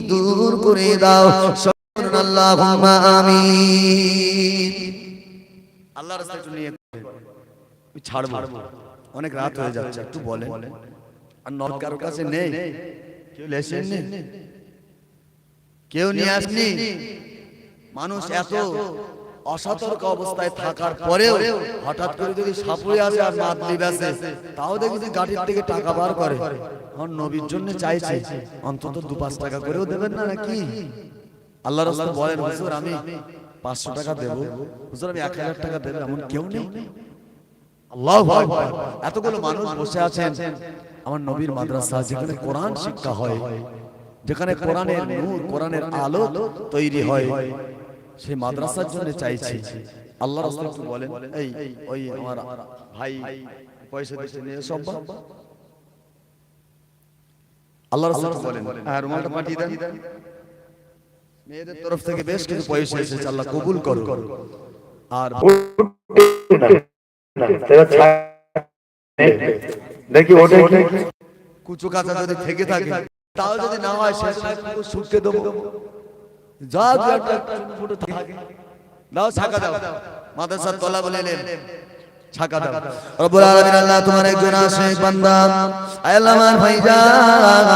দূর করে দাও। আল্লাহুম্মা আমিন। আল্লাহর রাস্তায় নিয়ে ছাড়বো। অনেক রাত হয়ে যাচ্ছে একটু বলেন। আর নল কারও কাছে নেই। কেউ লেসেন নেই কেউ নিয়ে আসনি। মানুষ এত অসতর্ক অবস্থায় থাকার পরেও হঠাৎ করে যদি সাপুড়ে আসে আর মাতলি ব্যাসে তাও দেখি যে গাড়ির থেকে টাকা বার করে। আমার নবীর জন্য চাইছে অন্তত দু পাঁচ টাকা করেও দেবেন না নাকি? আল্লাহ রাস্তা বলেন হুজুর আমি পাঁচশো টাকা দেবো। হুজুর আমি এক হাজার টাকা দেবো। এমন কেউ নেই? আল্লাহ এতগুলো মানুষ বসে আছেন। আমার নবীর মাদ্রাসা যেখানে কোরআন শিক্ষা হয় যেখানে কোরআনের নূর কোরআনের আলো তৈরি হয় সেই মাদ্রাসার জন্য চাইছি। আল্লাহ রাস্তা একটু বলেন এই ওই আমার ভাই পয়সা দিচ্ছে নিয়ে সব আল্লাহ একটু বলেন হ্যাঁ রুমালটা পাঠিয়ে দেন। মেয়েদের তরফ থেকে বেশ কিছু পয়সা এসেছে আল্লাহ কবুল করো আর দেখি ওটা কুচু কাঁচা যদি থেকে থাকে তাও যদি না হয় শেষ শুটকে দেবো। যা দু একটা ফুটো থাকে। দাও। ছাকা দাও। মাদ্রাসার তলা বলে নেন ছাকা দাও। রব্বুল আলামিন আল্লাহ তোমার একজন আশিক বান্দা। আল্লাহ আমার ভাইজান।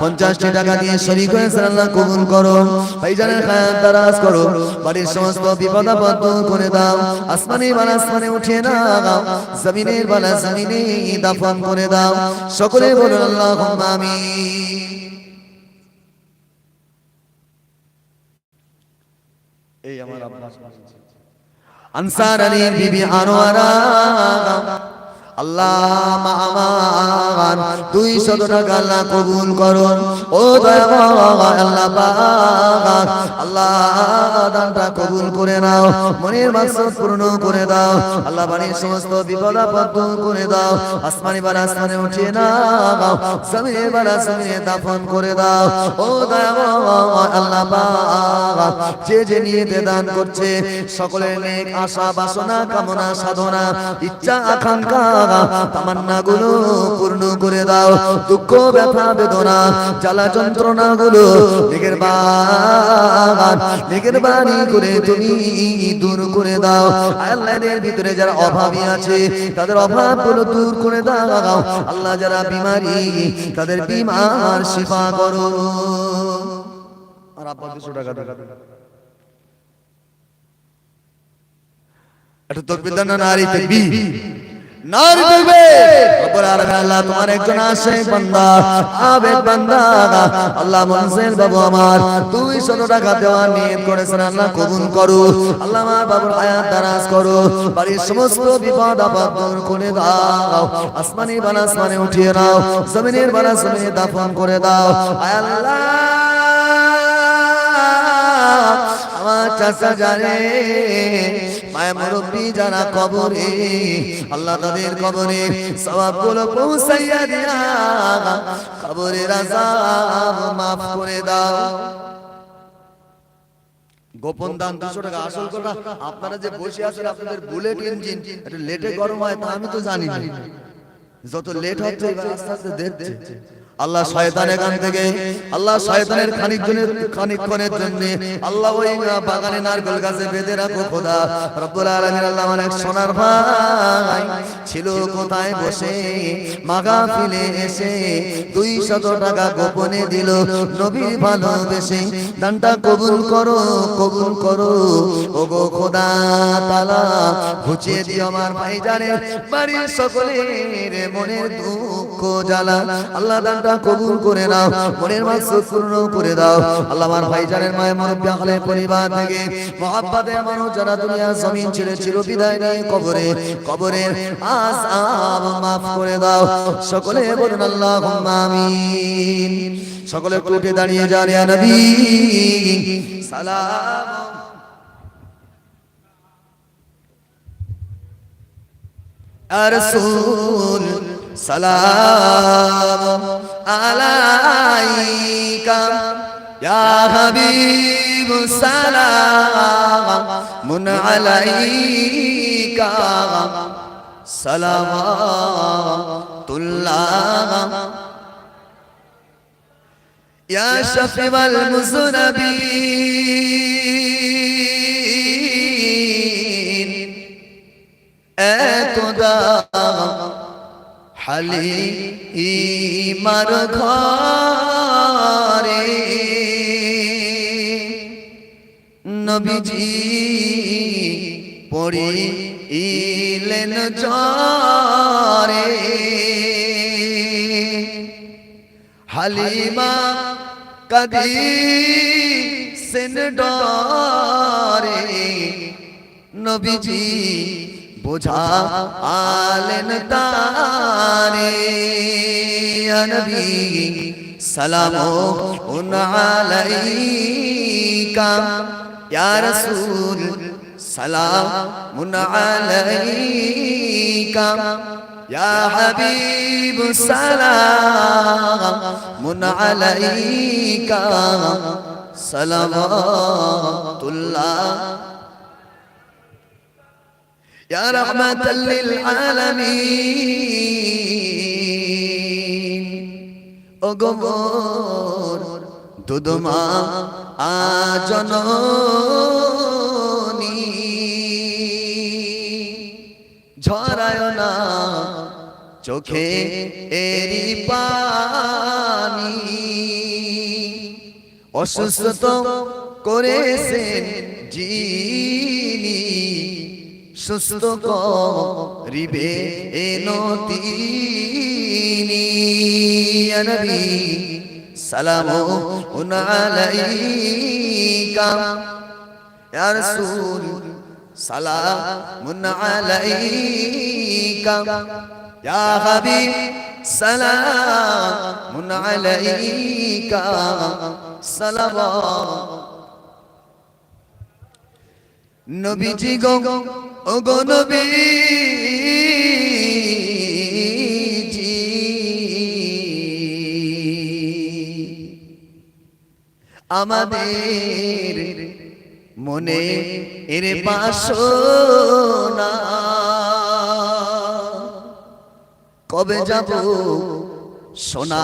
50 টাকা দিয়ে শরীক হয়েছে আল্লাহ কবুল করো। ভাইজানের খায়াত দারাজ করো। বাড়ির সমস্ত বিপদ আপদ দূর করে দাও। আসমানে বালা আসমানে উঠিয়ে দাও। জমিনের বালা জমিনে দাফন করে দাও। সকলে বলুন আল্লাহুম্মা আমিন। এই আমার আব্বাস আনসার আলী বিবি আনোয়ারা আল্লাহ দুই শত টাকা আল্লাহ কবুল করো ও আল্লাহ পাক আল্লাহ দানটা কবুল করে নাও মনের মাকসাদ পূর্ণ করে দাও আল্লাহ বাড়ির সমস্ত বিপদ আপদ দূর করে দাও আসমানি বাড়া আসমানে উঠিয়ে নাও জমিনে বাড়া জমিনে দাফন করে দাও। ও দয়াময় আল্লাহ পাক যে যে নিয়েতে দান করছে সকলের নেক আশা বাসনা কামনা সাধনা ইচ্ছা আকাঙ্ক্ষা তামান্না গুলো পূর্ণ করে দাও, দুঃখ, ব্যথা, বেদনা, জ্বালা যন্ত্রণা গুলো নেগের বাড়ি করে তুমি দূর করে দাও। আল্লাহদের ভিতরে যারা অভাবী আছে, তাদের অভাবগুলো দূর করে দাও। আল্লাহ যারা বিমারি, তাদের বিমার শিফা করো। আর আব্বা দুশো একটা নারী তকবীর। নারী তকবীর রব্বুল আলামিন আল্লাহ তোমার একজন আশিক বান্দা আবেদ বান্দা আল্লাহ মনসিল বাবু আমার 200 টাকা দেওয়া নিয়ত করেছেন আল্লাহ কবুল করো। আল্লাহ আমার বাবুর হায়াত দারাজ করো। বাড়ির সমস্ত বিপদ আপদ দূর করে দাও। আসমানি বালা আসমানে উঠিয়ে নাও। জমিনের বালা জমিনে দাফন করে দাও। আয় আল্লাহ! আমার চাচা জানে মায় মুরব্বী যারা কবরে, আল্লাহ তাদের কবরে সওয়াবগুলো পৌঁছাইয়া দিয়া কবরের আযাব মাফ করে দাও। গোপন দান দুশো টাকা আসল কথা, আপনারা যে বসে আছেন আপনাদের বুলেট ইঞ্জিন একটু লেটে গরম হয় তা আমি তো জানি যত লেট হচ্ছে আস্তে আস্তে দেখছে। আল্লাহ শয়তান এখান থেকে আল্লাহ শয়তানের খানিক জনের খানিকক্ষণের জন্য আল্লাহ ওই বাগানে নারকেল গাছে বেঁধে রাখো খোদা। রব্বুল আলামিন আল্লাহ এক সোনার ভাই ছিল কোথায় বসে? মাগা ফিলে এসে দুই শত টাকা গোপনে দিল নবীর ভালোবেসে। দানটা কবুল করো কবুল করো। ও গো খোদা তালা ঘুচিয়ে দিও আমার ভাইজানের বাড়ির সকলের মনের দুঃখ জ্বালা। আল্লাহ দানটা কবুল করে নাও মনের মাকসুদ পূর্ণ করে দাও আল্লাহ আমার ভাইজানের মায়ের মুরব্বী আহলে পরিবার থেকে মহাব্বাতের মানুষ যারা দুনিয়া জমিন ছেড়ে চির বিদায় নিয়ে কবরে কবরের আযাব মাফ করে দাও সকলে বলুন আল্লাহুম্মা আমিন সকলে একটু উঠে দাঁড়িয়ে যান ইয়া নবী সালাম يا رسول সালাম আলাইকা ইয়া হাবিব সালাম আলাইকা। সালামাতুল্লাহ। ইয়া শফিউল মুজনবিন এতদা হালি ইমার ঘরে। নবীজি পড়ি ইলেন জরে হালিমা কদি সেন ডরে। নবীজি বোঝা আলেন তারে নবী সালাম আলাইকা ইয়া রাসূল সালাম আলাইকা ইয়া হাবিব সালাম আলাইকা সালামাতুল্লাহ يا رحمة للعالمين أقبر দুদমা আজননী ঝরায় না চোখে এরি পানি অসুস্থ করেছেন যিনি সুস্থ করিবে এনো তিনি। ইয়া নবী সালামুন আলাইকা। ইয়া রাসূল সালামুন আলাইকা। ইয়া হাবিব সালামুন আলাইকা। সালাওয়াত নবীজি গো ও গো আমাদের মনে এর বাসনা। কবে যাব সোনা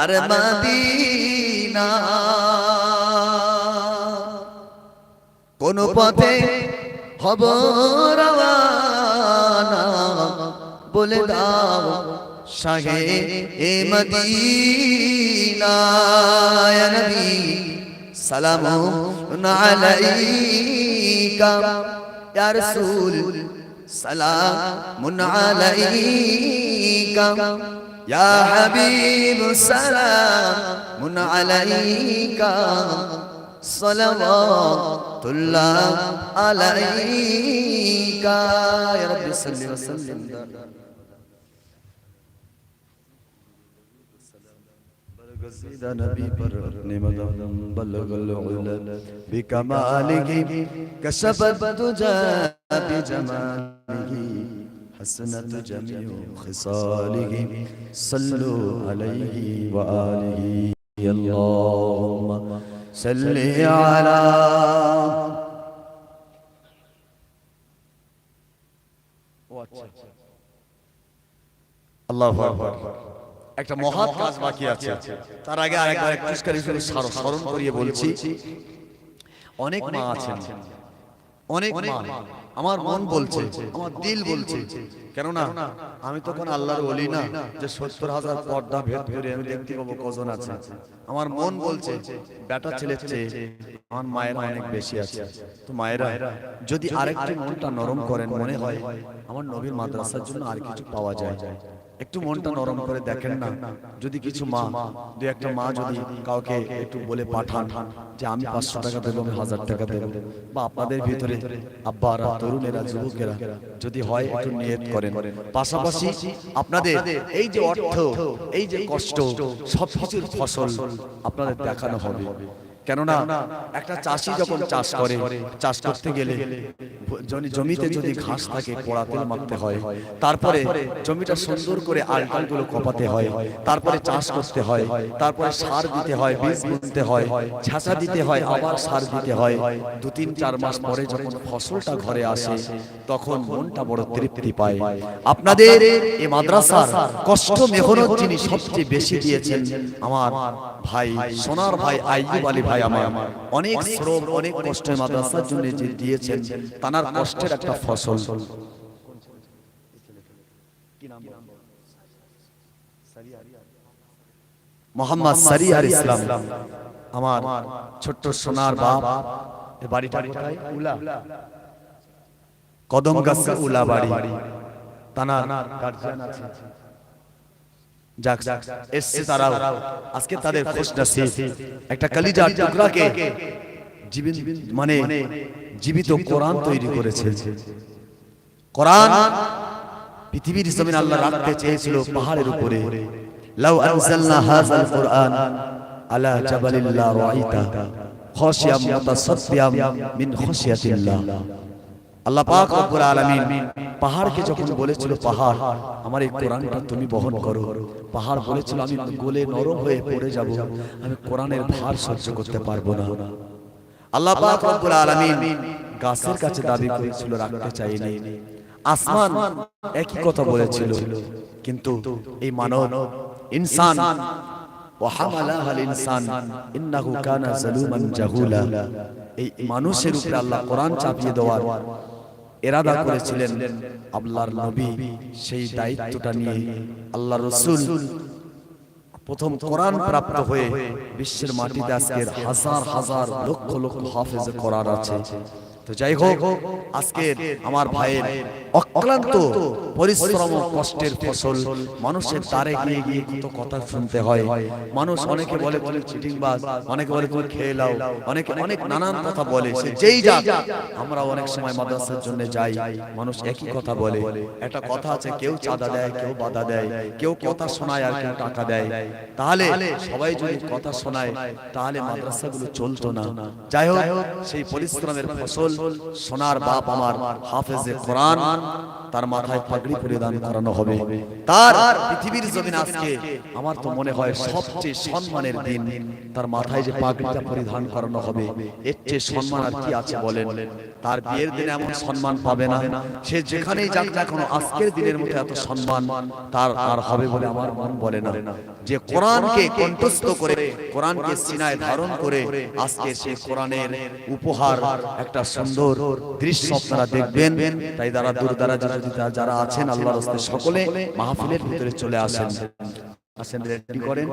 আর মাদিনা? কোন পথে হব রওয়ানা বলে দাও শাহে এ মদিনা ইয়া নবী সালামুন আলাইকা। ইয়া রাসূল সালামুন আলাইকা। ইয়া হাবিব সালামুন আলাইকা। صلوات الله عليك يا رب صل وسلم سیدہ نبی پر اپنے مدم بلغ العلا بکمالہ کشفت تجا بجمالہ حسنت جمیع خصالہ صلو علیہ وآلہ اللہ صل على আল্লাহু আকবার একটা মহৎ কাজ বাকি আছে তার আগে আরেকবার পুরস্কার হিসেবে স্মরণ- স্মরণ করিয়ে বলছি অনেক মা আছেন অনেক মা আমার মন বলছে আমার দিল বলছে। কেননা আমি তখন আল্লাহর বলি না যে সত্তর হাজার পর্দা ভেদ করে আমি দেখতে পাবো কজন আছে। আমার মন বলছে বেটা ছেলের চেয়ে আমার মায়ের অনেক বেশি আছে। তো মায়েরা যদি আরেকটি মনটা নরম করেন মনে হয় আমার নবীর মাদ্রাসার জন্য আর কিছু পাওয়া যায়। একটু মনটা নরম করে দেখেন না। যদি কিছু মা দু একটা মা যদি কাউকে একটু বলে পাঠান যে আমি পাঁচশো টাকা দেবো আমি হাজার টাকা দেবো। বা আপনাদের ভিতরে আব্বারা তরুণেরা যুবকেরা যদি হয় একটু নিয়ত করেন। পাশাপাশি আপনাদের এই যে অর্থ এই যে কষ্ট সব কিছুর ফসল আপনাদের দেখানো হবে। কেননা একটা চাষি যখন চাষ করে চাষ করতে গেলে জমিতে যদি ঘাস থাকে পোড়া তেল মারতে হয়। তারপরে জমিটা সুন্দর করে আলটালগুলো কপাতে হয়। তারপরে চাষ করতে হয়। তারপরে সার দিতে হয় বীজ বুনতে হয় ছাঁচা দিতে হয় আবার সার দিতে হয়। দু তিন চার মাস পরে যখন ফসলটা ঘরে আসে তখন মনটা বড় তৃপ্তি পায়। আপনাদের এই মাদ্রাসার কষ্ট মেহনত যিনি সবচেয়ে বেশি দিয়েছেন আমার ভাই সোনার ভাই আইয়ুব আলী ভাই আমার অনেক শ্রম অনেক কষ্টের মাদ্রাসার জন্য যে দিয়েছেন তানার কষ্টের একটা ফসল। মোহাম্মদ সারিয়ার ইসলাম। আমার ছোট্ট সোনার বাপ বাড়িটা কোথায়? উলা। কদম গাছ উলা বাড়ি। তানার গার্জিয়ান আছে। যাক এসছে তারাও। আজকে তাদের খোঁজ নসিব একটা কলিজার টুকরাকে জীবিত মানে জীবিত কোরআন তৈরি করেছে। কোরআন পৃথিবীর জমিন আল্লাহ রাখতে চেয়েছিল পাহাড়ের উপরে। লাউ আনজালনা হাযাল কুরআন আলা জাবালিল রাআইতা। খাশিয়াম মুতাসাদ্দিয়াম মিন খাশিয়াতিল্লাহ। আল্লাহ পাক রব্বুল আলামিন পাহাড়কে যখন বলেছিল পাহাড় আমার এই কোরআনটা তুমি বহন করো পাহাড় বলেছিল আমি গলে নরম হয়ে পড়ে যাব আমি কোরআনের ভার সহ্য করতে পারবো না আল্লাহ পাক রব্বুল আলামিন গাছের কাছে দাবি করেছিল রাখতে চাইনি আসমান একই কথা বলেছিল কিন্তু এই মানব ইনসান وحملها الانسان انه كان ظلوما جهولا এই মানুষের উপরে আল্লাহ কোরআন চাপিয়ে দেওয়ার এরাদা করেছিলেন আল্লাহর নবী। সেই দায়িত্বটা নিয়ে আল্লাহ রসুল প্রথম কোরআন প্রাপ্ত হয়ে বিশ্বের মাটিতে আজকের হাজার হাজার লক্ষ লক্ষ হাফেজ কোরআন আছে। তো যাই হোক আজকের আমার ভাইয়ের অক্লান্ত পরিশ্রম কষ্টের ফসল মানুষের তারে গিয়ে গিয়ে কত কথা শুনতে হয়। মানুষ অনেকে বলে তুমি চিটিংবাজ অনেকে বলে তুমি খেয়ে লাও অনেকে অনেক নানান কথা বলে সে যেই যাক আমরা অনেক সময় মাদ্রাসার জন্য যাই। মানুষ একই কথা বলে একটা কথা আছে কেউ চাঁদা দেয় কেউ বাধা দেয় কেউ কথা শোনায় আর কেউ টাকা দেয়। তাহলে সবাই যদি কথা শোনায় তাহলে মাদ্রাসাগুলো চলতো না। যাই হোক সেই পরিশ্রমের ফসল সোনার বাপ আমার হাফেজে কোরআন তার মাথায় পাগড়ি পরিধান করানো হবে। তার পৃথিবীর জমিন আজকে আমার তো মনে হয় সবচেয়ে সম্মানের দিন। তার মাথায় যে পাগড়িটা পরিধান করানো হবে এর চেয়ে সম্মান আর কি আছে বলেন? তার বিয়ের দিনে এমন সম্মান পাবে না। সে যেখানেই যাক না কোনো আজকের দিনের মধ্যে এত সম্মান তার আর হবে বলে আমার মন বলে না। যে কোরআনকে কণ্ঠস্থ করে কোরআনকে সিনায় ধারণ করে আজকে সেই কোরআনের উপহার একটা সুন্দর দৃশ্য আপনারা দেখবেন তাই যারা দূর দ্বারা যারা আছেন আল্লাহর রাস্তে সকলে মাহফিলের ভিতরে চলে আসেন। আসেন। রেডি করেন।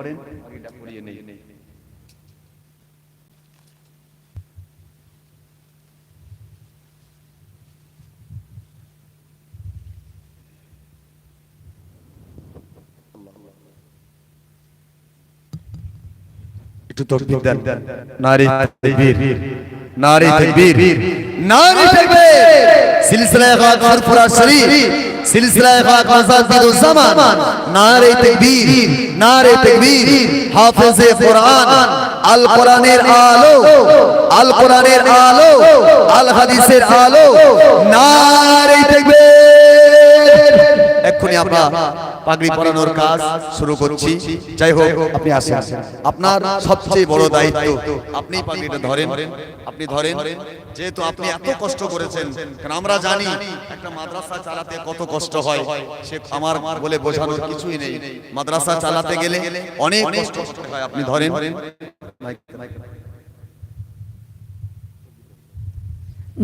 একটু তকবীর দেন। নারী তাকবীর। নারী তাকবীর। নারী তাকবীর সিলসিলা খাক ফুরফুরা শরীফ। সিলসিলা খাক আজাদুল জামান। নারী তাকবীর। নারী তাকবীর। হাফেজে কোরআন। আল কোরআনের আলো আল। কোরআনের আলো আল। হাদিসের আলো। নারে তাকবীর। এক্ষুনি আমরা পাগড়ি পরানোর কাজ শুরু করছি। যাই হোক আপনি আসেন। আপনার সবচেয়ে বড় দায়িত্ব আপনি পাগড়িটা ধরেন। আপনি ধরেন যেহেতু আপনি এত কষ্ট করেছেন কারণ আমরা জানি একটা মাদ্রাসা চালাতে কত কষ্ট হয়। সে আমার বলে বোঝানোর কিছুই নেই। মাদ্রাসা চালাতে গেলে অনেক কষ্ট হয়। আপনি ধরেন।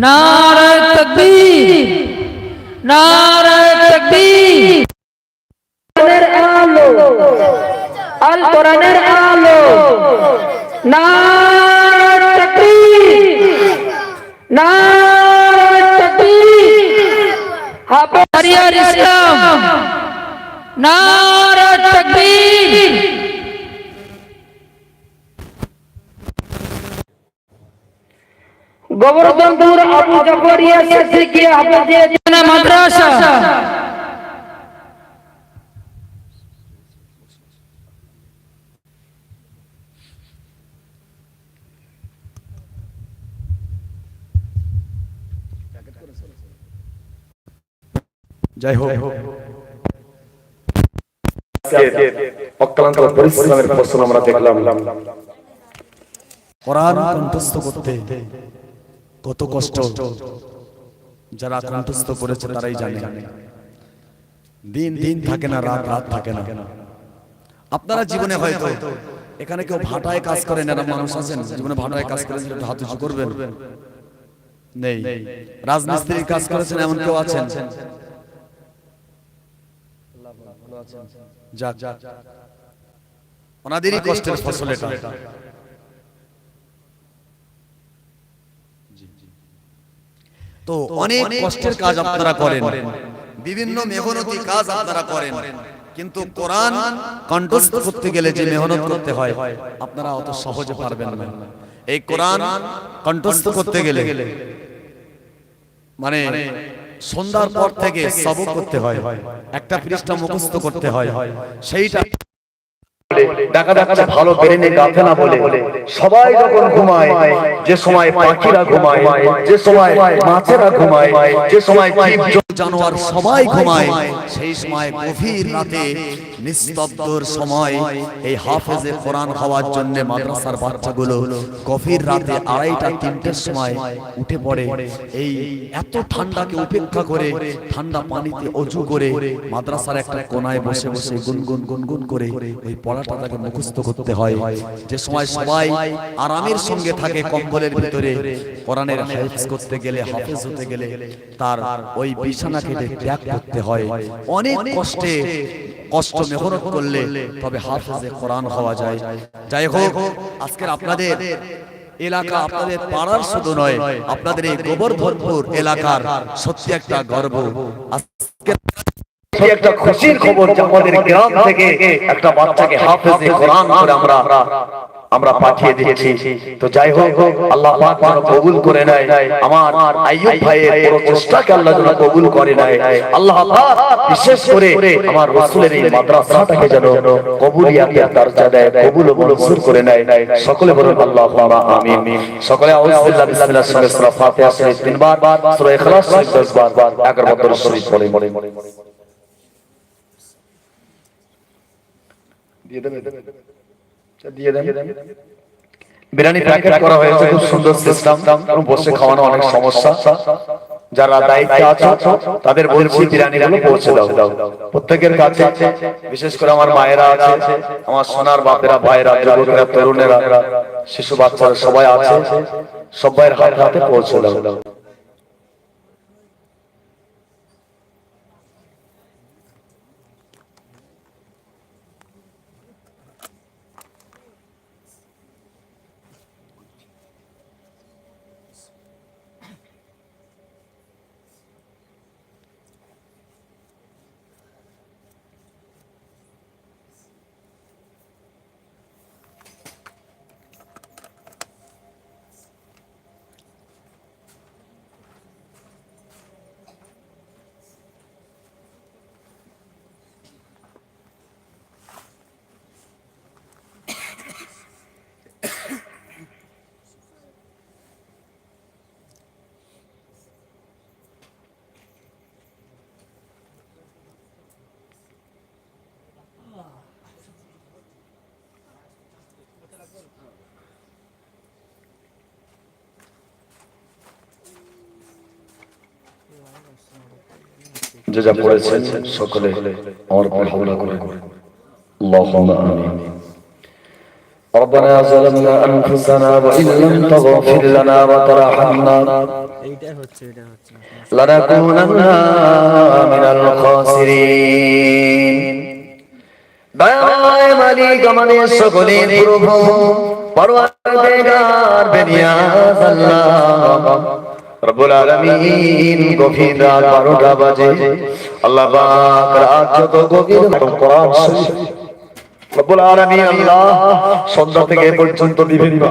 নারে তকবীর। শরিয়ার ইসলাম। নারা তকবীর। গোবর্ধনপুর আবু জাফরিয়া সিদ্দিকী হাফেজিয়া মাদ্রাসা। যাই হোক। অক্লান্ত পরিশ্রমের ফসল আমরা দেখলাম। কোরআন কণ্ঠস্থ করতে কত কষ্ট যারা কণ্ঠস্থ করেছে তারাই জানে। দিন দিন থাকে না রাত রাত থাকে না। আপনারা জীবনে হয়তো এখানে কেউ ভাটায় কাজ করেন এরা মানুষ আছেন জীবনে ভাটায় কাজ করেন একটু হাত উঁচু করবেন। নেই। রাজমিস্ত্রির কাজ করেছেন এমন কেউ আছেন। যাক ওনাদেরই কষ্টের ফসল এটা তো অনেক কষ্টের কাজ আপনারা করেন। বিভিন্ন মেহনতি কাজ আপনারা করেন। কিন্তু কোরআন কণ্ঠস্থ করতে গেলে যে মেহনত করতে হয় আপনারা অত সহজে পারবেন না। এই কোরআন কণ্ঠস্থ করতে গেলে মানে সন্ধ্যার পর থেকে সবক করতে হয়। একটা পৃষ্ঠা মুখস্থ করতে হয়। সেইটা দেখা দেখা ভালো নিয়ে গাথে না বলে। সবাই যখন ঘুমায় যে সময় পাখিরা ঘুমায় যে সময় মাছেরা ঘুমায় যে সময় জীব জানোয়ার সবাই ঘুমায় সেই সময় গভীর রাতে নিস্তব্ধর সময় এই হাফেজে কোরআন হওয়ার জন্য মাদ্রাসার বাচ্চাগুলো গভীর রাতে আড়াইটা, তিনটের সময় উঠে পড়ে। এই এত ঠান্ডাকে উপেক্ষা করে, ঠান্ডা পানিতে অজু করে মাদ্রাসার একটা কোনায় বসে বসে গুনগুন গুনগুন করে ওই পড়াটা তাকে মুখস্থ করতে হয়। যে সময় সবাই আরামের সঙ্গে থাকে কম্বলের ভিতরে, কোরআনের হাফেজ করতে গেলে, হাফেজ হতে গেলে তার ওই বিছানা কেটে ত্যাগ করতে হয়। অনেক কষ্টে, কষ্ট মেহনত করলে তবে হাফেজে কোরআন হওয়া যায়। যাই হোক আজকের আপনাদের এলাকা আপনাদের পাড়ার শুধু নয় আপনাদের এই গোবর্ধনপুর এলাকার সত্যি একটা গর্ব। আজকে একটা খুশির খবর যে আমাদের গ্রাম থেকে একটা বাচ্চাকে হাফেজে কোরআন করে আমরা আমরা পাঠিয়ে দিয়েছি। তো যাই হোক আল্লাহ পাক যেন কবুল করে নেয়। আমার আইয়ুব ভাইয়ের পুরো চেষ্টাকে আল্লাহ যেন কবুল করে নেয়। আল্লাহ পাক বিশেষ করে আমার রাসূলের এই মাদ্রাসাটাকে যেন কবুলিয়াতের দরজা দেয় কবুল ও মনসুর করে নেয়। সকলে বলুন আল্লাহুম্মা আমিন। সকলে সূরা ফাতিহা শরীফ তিনবার সূরা ইখলাস শরীফ 10 বার 11 বার দরুদ শরীফ পড়ে দিয়ে দেবে। দিয়ে বিরিয়ানি প্যাকেট করা হয়েছে খুব সুন্দর সিস্টেম বসে খাওয়ানো অনেক সমস্যা। যারা দায়িত্বে আছো তাদের বলছি বিরিয়ানি গুলো পৌঁছে দাও। প্রত্যেকের কাছে বিশেষ করে আমার মায়েরা আছে আমার সোনার বাপেরা ভাইরা যুবকেরা তরুণেরা শিশু বাচ্চারা সবাই আছে। সবাইয়ের হাতে হাতে পৌঁছে দাও। যে যা পড়েছেন সকলে আমার উপর হামলা করে اللهم آمين ربنا ظلمنا أنفسنا وإن لم تغفر لنا وترحمنا لنكونن من الخاسرين দয়াময় মালিক আমাদের সকলের প্রভু পরওয়ারদিগার বেনিয়াজ আল্লাহ রব্বুল আলামিন গভীর রাত 12টা বাজে। আল্লাহ পাক রাত যত গভীর কোরআন শরীফ। রব্বুল আলামিন আল্লাহ সন্ধ্যা থেকে পর্যন্ত বিভিন্ন